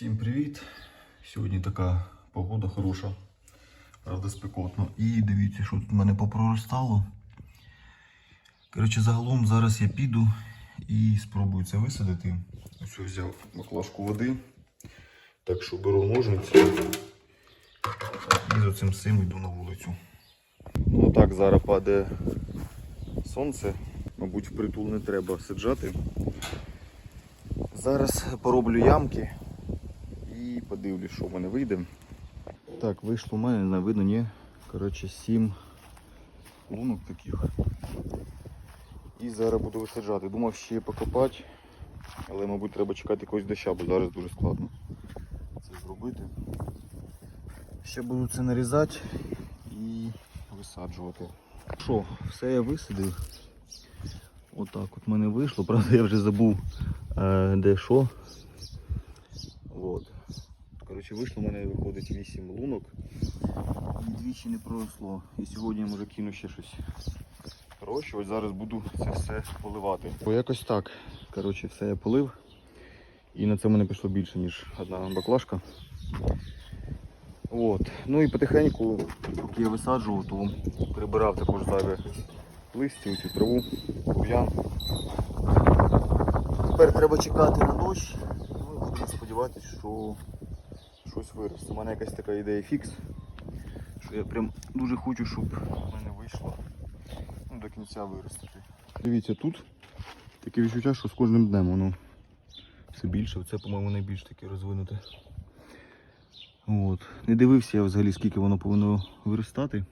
Всім привіт! Сьогодні така погода хороша, правда спекотно. І дивіться, що тут в мене попроростало. Коротше, загалом зараз я піду і спробую це висадити. Ось взяв баклажку води. Так що беру ножниці і за цим всім йду на вулицю. Ну так, зараз падає сонце. Мабуть, впритул не треба саджати. Зараз пороблю ямки і подивлюсь, що в мене вийде. Так, вийшло в мене, не видно, ні. Коротше, сім лунок таких. І зараз буду висаджати. Думав ще покопати, але, мабуть, треба чекати якогось доща, бо зараз дуже складно це зробити. Ще буду це нарізати і висаджувати. Що, все я висадив. Отак от в мене вийшло, правда я вже забув е, де що. От. Коротше, вийшло в мене виходить 8 лунок. І двічі не проросло. І сьогодні я може кину ще щось. Коротше, ось зараз буду це все поливати. Бо якось так. Коротше, все я полив. І на це мене пішло більше, ніж одна баклажка. От. Ну і потихеньку, поки я висаджував, то прибирав також зайве листя, цю траву, бур'ян. Тепер треба чекати на дощ. Ну і будемо сподіватися, що щось виросте. У мене якась така ідея фікс. Що я прям дуже хочу, щоб в мене вийшло ну, до кінця виростити. Дивіться, тут таке відчуття, що з кожним днем воно все більше. Це, по-моєму, найбільш таке розвинуте. От. Не дивився я взагалі, скільки воно повинно виростати.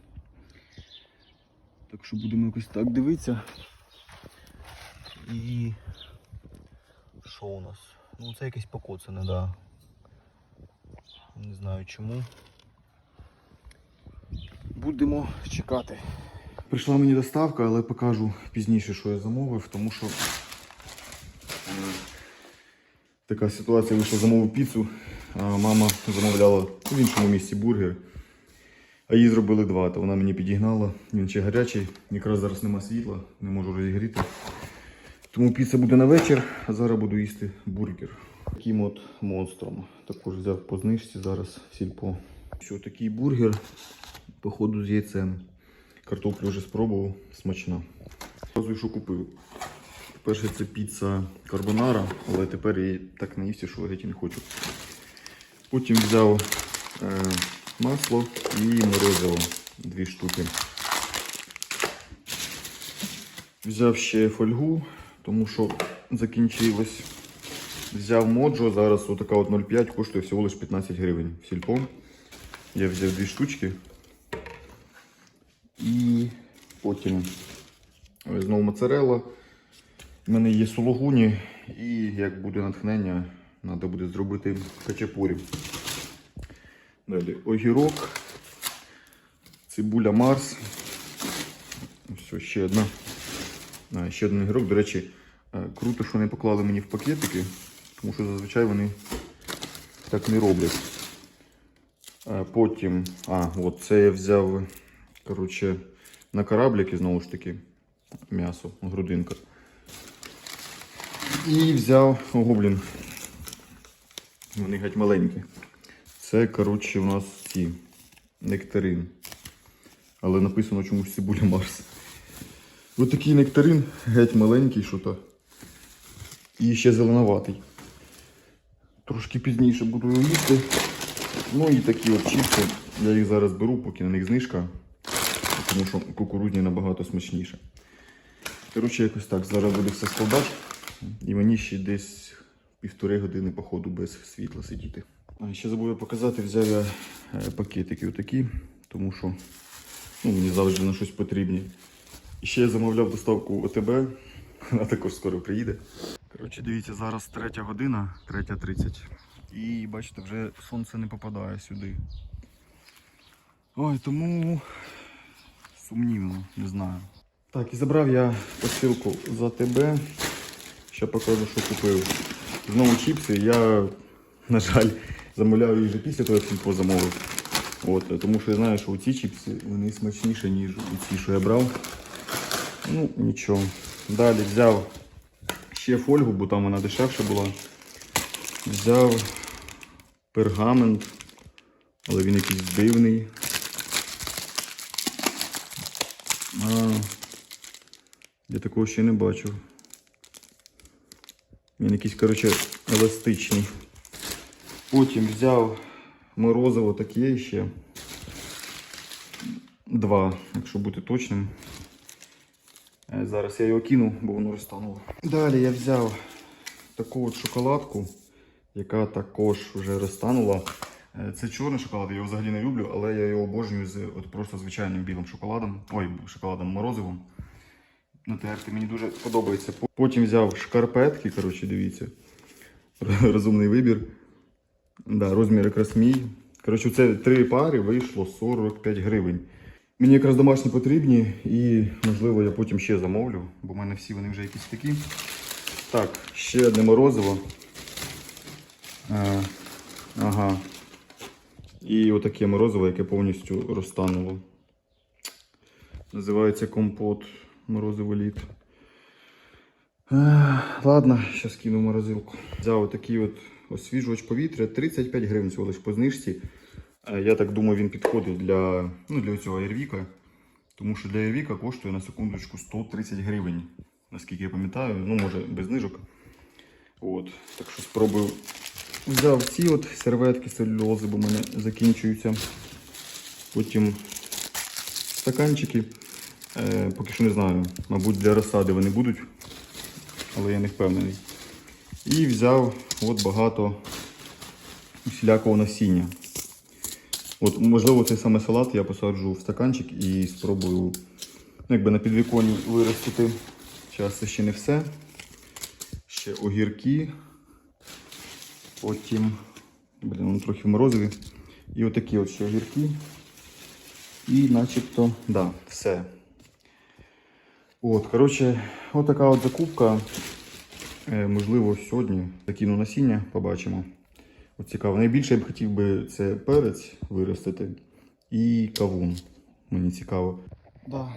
Так що будемо якось так дивитися. І що у нас? Ну це якесь покоцане, да. Не знаю чому. Будемо чекати. Прийшла мені доставка, але покажу пізніше, що я замовив, тому що е, така ситуація вийшла, замовив піцу, а мама замовляла в іншому місці бургер. А їй зробили два, то вона мені підігнала. Він ще гарячий, якраз зараз нема світла, не можу розігріти. Тому піца буде на вечір, а зараз буду їсти бургер. Таким от монстром. Також взяв по знижці зараз в сільпо. Що такий бургер, походу з яйцем. Картоплю вже спробував, смачна. Розумію, що купив. Перше це піца карбонара, але тепер її так наївся, що геть не хочу. Потім взяв е, масло і морозиво дві штуки. Взяв ще фольгу, тому що закінчилось. Взяв моджо, зараз отака от 0,5 коштує всього лише 15 гривень в сільпо. Я взяв дві штучки. І потім знову моцарелла. У мене є сулугуні і як буде натхнення, треба буде зробити хачапурі. Далі огірок, цибуля Марс. Все, ще одна. Ще один огірок. До речі, е, круто, що вони поклали мені в пакетики, тому що зазвичай вони так не роблять. Е, Потім, а, от це я взяв коротше, на корабліки, знову ж таки, м'ясо, грудинка. І взяв гоблін. Вони геть маленькі. Це, коротше, у нас ці нектарин. Але написано чомусь цибуля Марс. Ось такий нектарин, геть маленький, що то. І ще зеленоватий. Трошки пізніше буду їсти. Ну і такі от чіпси. Я їх зараз беру, поки на них знижка. Тому що кукурудні набагато смачніше. Коротше, якось так. Зараз буду все складати. І мені ще десь півтори години, походу, без світла сидіти. А ще забув я показати, взяв я е, пакетики отакі, тому що ну, мені завжди на щось потрібні. І ще я замовляв доставку ОТБ, вона також скоро приїде. Коротше, дивіться, зараз третя година, 3.30. І бачите, вже сонце не попадає сюди. Ой, тому сумнівно, не знаю. Так, і забрав я посилку за ТБ. Ще покажу, що купив. Знову чіпси. Я, на жаль, замовляв їх вже після того, як сільпо замовив. От, тому що я знаю, що ці чіпси вони смачніші, ніж ці, що я брав. Ну, нічого. Далі взяв ще фольгу, бо там вона дешевша була. Взяв пергамент, але він якийсь дивний. А, я такого ще не бачив. Він якийсь, коротше, еластичний. Потім взяв морозиво таке ще. Два, якщо бути точним. Е, Зараз я його кину, бо воно розтануло. Далі я взяв таку от шоколадку, яка також вже розтанула. Е, Це чорний шоколад, я його взагалі не люблю, але я його обожнюю з от просто звичайним білим шоколадом. Ой, шоколадом морозивом. Натерти мені дуже подобається. Потім взяв шкарпетки, коротше, дивіться. Розумний вибір. Да, розмір якраз мій. Коротше, це три пари вийшло 45 гривень. Мені якраз домашні потрібні і, можливо, я потім ще замовлю, бо в мене всі вони вже якісь такі. Так, ще одне морозиво. Е, ага. І отаке морозиво, яке повністю розтануло. Називається компот морозиво літ. Е, Ладно, зараз кину в морозилку. Взяв отакий от освіжувач повітря, 35 гривень всього лиш по знижці. Е, Я так думаю, він підходить для, ну, для цього Airvika. Тому що для Airvika коштує на секундочку 130 гривень. Наскільки я пам'ятаю, ну може без знижок. От, так що спробую. Взяв ці от серветки целюлози, бо в мене закінчуються. Потім стаканчики. Е, поки що не знаю. Мабуть, для розсади вони будуть, але я не впевнений. І взяв от багато усілякого насіння. От, можливо, цей саме салат я посаджу в стаканчик і спробую ну, якби на підвіконні виростити. Зараз це ще не все. Ще огірки. Потім, блін, воно трохи морозиві. І отакі от ще огірки. І начебто, да, все. От, коротше, отака от закупка. Е, можливо, сьогодні закину насіння, побачимо. Цікаво. Найбільше я б хотів би це перець виростити і кавун. Мені цікаво. Да,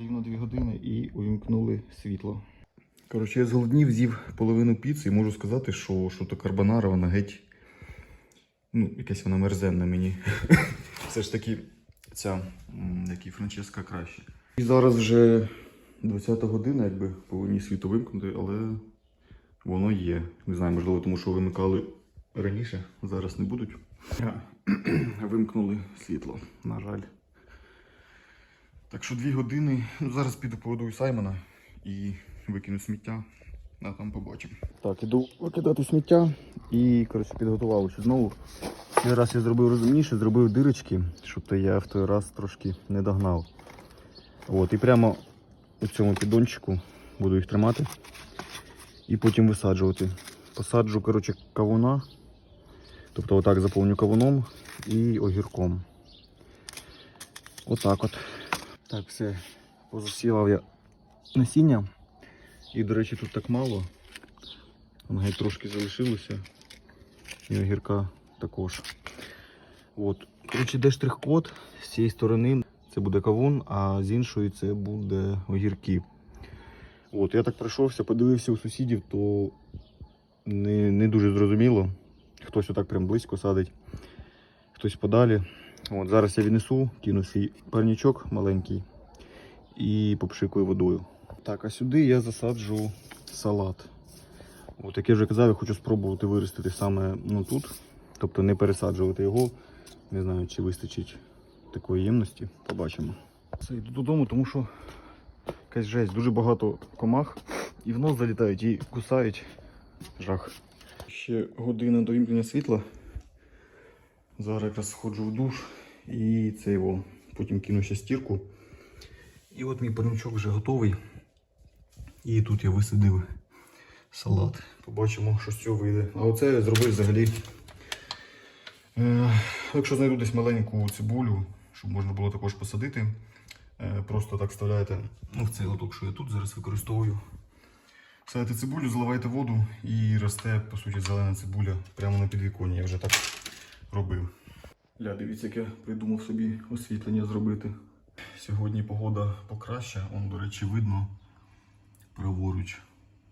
рівно 2 години і увімкнули світло. Коротше, я зголоднів, з'їв половину піци і можу сказати, що, що то карбонара, вона геть. Ну, якась вона мерзенна мені. Все ж таки, ця, як і Франческа краще. І зараз вже 20-та година, якби повинні світло вимкнути, але воно є. Не знаю, можливо, тому що вимикали раніше, зараз не будуть. Вимкнули світло, на жаль. Так що дві години. Ну, зараз піду поведу Саймона і викину сміття, а там побачимо. Так, іду викидати сміття і коротше, підготував ще знову. Цей раз я зробив розумніше, зробив дирочки, щоб то я в той раз трошки не догнав. От, і прямо у цьому піддончику буду їх тримати і потім висаджувати. Посаджу коротше, кавуна, тобто отак заповню кавуном і огірком. Отак от. Так, все, позасівав я насіння. І, до речі, тут так мало. Воно геть трошки залишилося. І огірка також. От. Коротше, де штрих-код з цієї сторони це буде кавун, а з іншої це буде огірки. От, я так пройшовся, подивився у сусідів, то не, не дуже зрозуміло. Хтось отак прям близько садить, хтось подалі. От, зараз я віднесу, кину свій парнічок маленький і попшикую водою. Так, а сюди я засаджу салат. От, як я вже казав, я хочу спробувати виростити саме ну, тут. Тобто не пересаджувати його. Не знаю, чи вистачить такої ємності. Побачимо. Все, йду додому, тому що якась жесть, дуже багато комах і в нос залітають і кусають. Жах. Ще година до вімкнення світла. Зараз якраз сходжу в душ і це його. Потім кину ще стірку. І от мій парничок вже готовий. І тут я висадив салат. Побачимо, що з цього вийде. А оце я зробив взагалі. Е, якщо знайду десь маленьку цибулю, щоб можна було також посадити, е, просто так вставляєте ну, в цей лоток, що я тут зараз використовую. Садите цибулю, заливаєте воду і росте, по суті, зелена цибуля прямо на підвіконні. Я вже так робив. Ля, дивіться, як я придумав собі освітлення зробити. Сьогодні погода покраща, он, до речі, видно праворуч,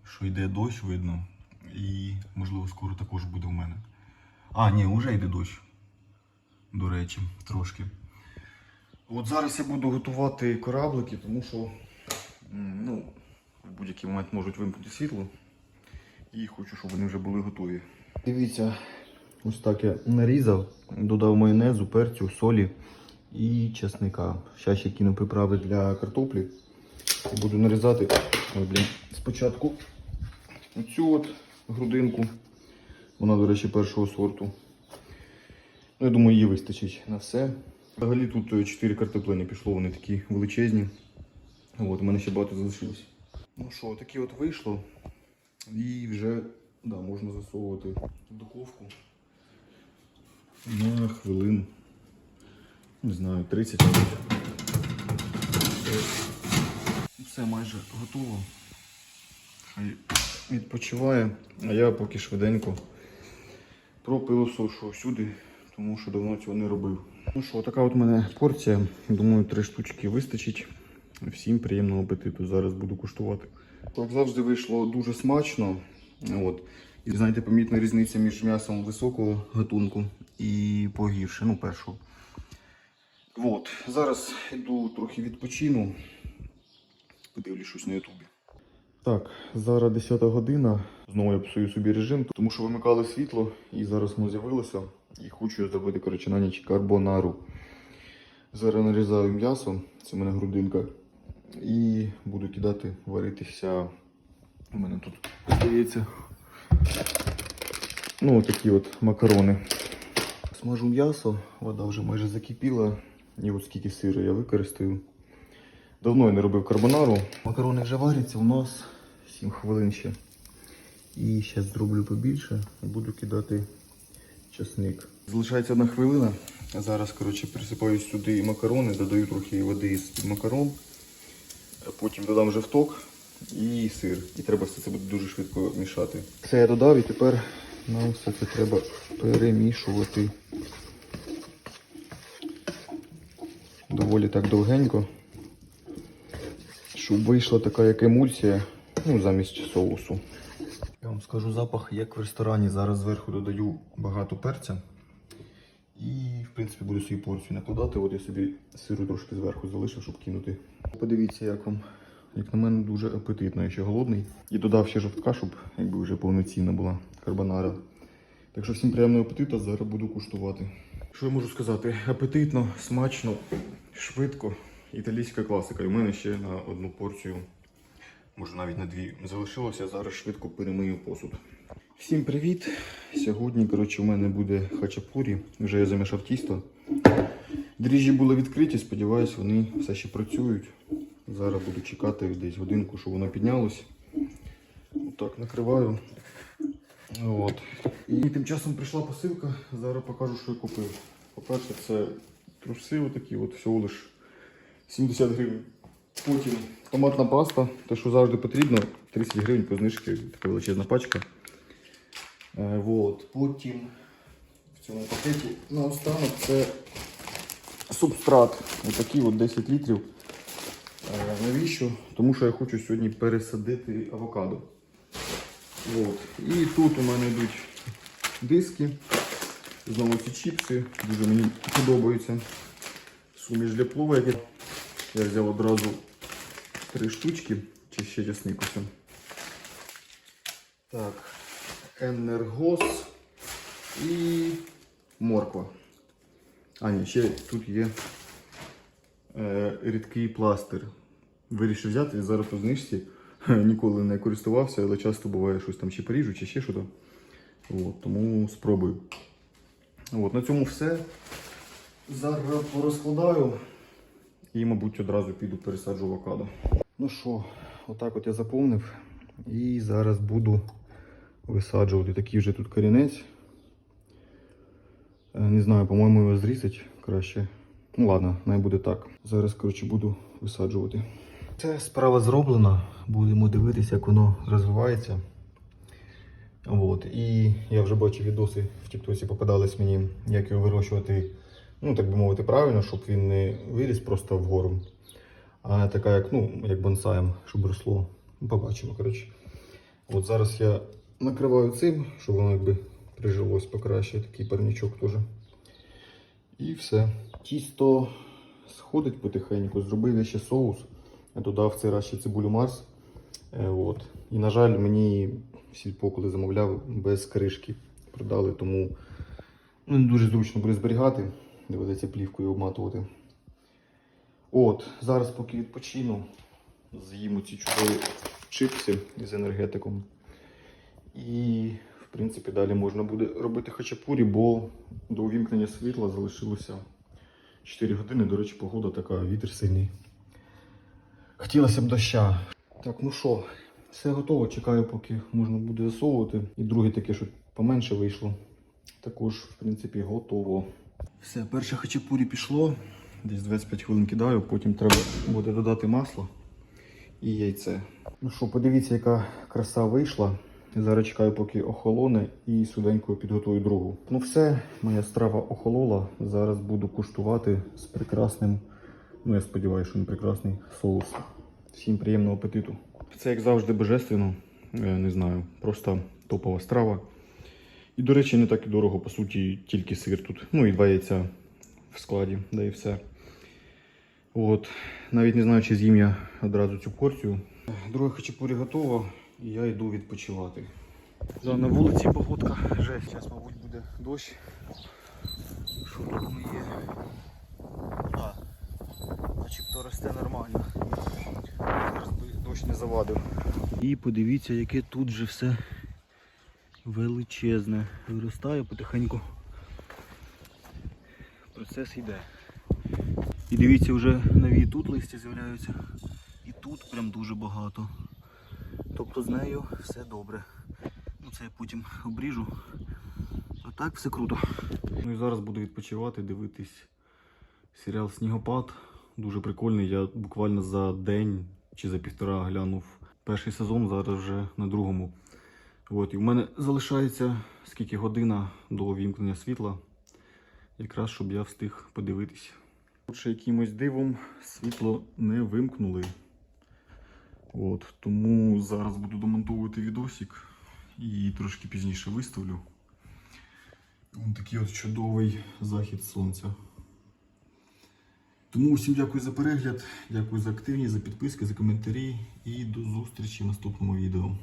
що йде дощ, видно. І, можливо, скоро також буде в мене. А, ні, вже йде дощ. До речі, трошки. От зараз я буду готувати кораблики, тому що ну, в будь-який момент можуть вимкнути світло. І хочу, щоб вони вже були готові. Дивіться, ось так я нарізав, додав майонезу, перцю, солі і чесника. Зараз ще кину приправи для картоплі. І буду нарізати ой, блін, спочатку оцю от грудинку. Вона, до речі, першого сорту. Ну, я думаю, її вистачить на все. Взагалі тут 4 картоплини пішло, вони такі величезні. От, у мене ще багато залишилось. Ну що, таке от вийшло. І вже да, можна засовувати в духовку на хвилин, не знаю, 30 мабуть. Все майже готово. Хай відпочиває, а я поки швиденько пропилосошу всюди, тому що давно цього не робив. Ну що, така от у мене порція. Думаю, три штучки вистачить. Всім приємного апетиту. Зараз буду куштувати. Як завжди вийшло дуже смачно. От. І знаєте, помітна різниця між м'ясом високого гатунку і погірше, ну першого. От. Зараз йду трохи відпочину. Подивлюсь щось на ютубі. Так, зараз 10 година. Знову я псую собі режим, тому що вимикали світло і зараз воно з'явилося. І хочу зробити коротше, на ніч карбонару. Зараз нарізаю м'ясо, це в мене грудинка. І буду кидати варитися. У мене тут здається. Ну, такі от макарони. Смажу м'ясо, вода вже майже закипіла. І от скільки сиру я використаю. Давно я не робив карбонару. Макарони вже варяться у нас 7 хвилин ще. І зараз зроблю побільше і буду кидати часник. Залишається одна хвилина. Зараз, коротше, присипаю сюди макарони, додаю трохи води з макарон. Потім додам жовток і сир. І треба все це буде дуже швидко мішати. Все я додав і тепер нам все це треба перемішувати. Доволі так довгенько. Щоб вийшла така як емульсія, ну, замість соусу. Я вам скажу запах, як в ресторані. Зараз зверху додаю багато перця. Принципі, буду свою порцію накладати. От я собі сиру трошки зверху залишив, щоб кинути. Подивіться, як вам. Як на мене, дуже апетитно, я ще голодний. І додав ще жовтка, щоб якби вже повноцінна була карбонара. Так що всім приємного апетиту, зараз буду куштувати. Що я можу сказати? Апетитно, смачно, швидко. Італійська класика. І в мене ще на одну порцію, може навіть на дві, залишилося. Зараз швидко перемию посуд. Всім привіт! Сьогодні, коротше, у мене буде хачапурі. Вже я замішав тісто. Дріжджі були відкриті, сподіваюсь, вони все ще працюють. Зараз буду чекати десь годинку, щоб воно піднялось. Отак накриваю. От. І тим часом прийшла посилка. Зараз покажу, що я купив. По-перше, це труси отакі, от всього лиш 70 гривень. Потім томатна паста, те, що завжди потрібно, 30 гривень по знижці, така величезна пачка. Е, от. Потім в цьому пакеті наостанок це субстрат. Отакий от 10 літрів. Е, Навіщо? Тому що я хочу сьогодні пересадити авокадо. От. І тут у мене йдуть диски. Знову ці чіпси. Дуже мені подобаються. Суміш для плова. Я взяв одразу три штучки, чи ще часник ось. Так, енергос і морква. А, ні, ще тут є е, рідкий пластир. Вирішив взяти зараз по знижці. Ніколи не користувався, але часто буває щось там чи поріжу, чи ще щось. От, тому спробую. От, на цьому все. Зараз порозкладаю і, мабуть, одразу піду пересаджу авокадо. Ну що, отак от я заповнив. І зараз буду висаджувати такий вже тут корінець. Е, Не знаю, по-моєму, його зрізати краще. Ну ладно, най буде так. Зараз, коротше, буду висаджувати. Це справа зроблена. Будемо дивитися, як воно розвивається. От. І я вже бачив відоси в Тіктосі попадались мені, як його вирощувати, ну так би мовити, правильно, щоб він не виріс просто вгору. А така, як, ну, як бонсаєм, щоб росло. Ну, Побачимо, коротше. От зараз я накриваю цим, щоб воно якби прижилось покраще, такий парничок теж. І все. Тісто сходить потихеньку, зробив я ще соус. Я додав цей раз ще цибулю Марс. Е, от. І, на жаль, мені сільпо, коли замовляв, без кришки продали, тому ну, не дуже зручно буде зберігати. Доведеться плівкою обматувати. От, зараз поки відпочину, з'їм ці чудові чипси з енергетиком. І, в принципі, далі можна буде робити хачапурі, бо до увімкнення світла залишилося 4 години. До речі, погода така, вітер сильний. Хотілося б доща. Так, ну що, все готово. Чекаю, поки можна буде засовувати. І друге таке, що поменше вийшло. Також, в принципі, готово. Все, перше хачапурі пішло. Десь 25 хвилин кидаю, потім треба буде додати масло і яйце. Ну що, подивіться, яка краса вийшла. Зараз чекаю, поки охолоне, і суденько підготую другу. Ну все, моя страва охолола. Зараз буду куштувати з прекрасним, ну я сподіваюся, що не прекрасний соус. Всім приємного апетиту. Це як завжди божественно, е, не знаю, просто топова страва. І, до речі, не так і дорого, по суті, тільки сир тут. Ну і два яйця в складі, да і все. От. Навіть не знаю, чи з'їм я одразу цю порцію. Друге хачапурі готово, і я йду відпочивати. Да, на вулиці погодка жесть. Зараз, мабуть, буде дощ. Що тут ми є? А, начебто росте нормально. Зараз дощ не завадив. І подивіться, яке тут же все величезне. Виростає потихеньку. Процес йде. І дивіться, вже нові тут листя з'являються. І тут прям дуже багато. Тобто з нею все добре. Ну це я потім обріжу. А так все круто. Ну і зараз буду відпочивати, дивитись серіал Снігопад. Дуже прикольний. Я буквально за день чи за півтора глянув перший сезон, зараз вже на другому. От, і в мене залишається скільки година до вімкнення світла. Якраз щоб я встиг подивитись. Отже, якимось дивом світло не вимкнули. От, тому зараз буду домонтовувати відосик і трошки пізніше виставлю. Ось такий от чудовий захід сонця. Тому всім дякую за перегляд, дякую за активність, за підписки, за коментарі і до зустрічі в наступному відео.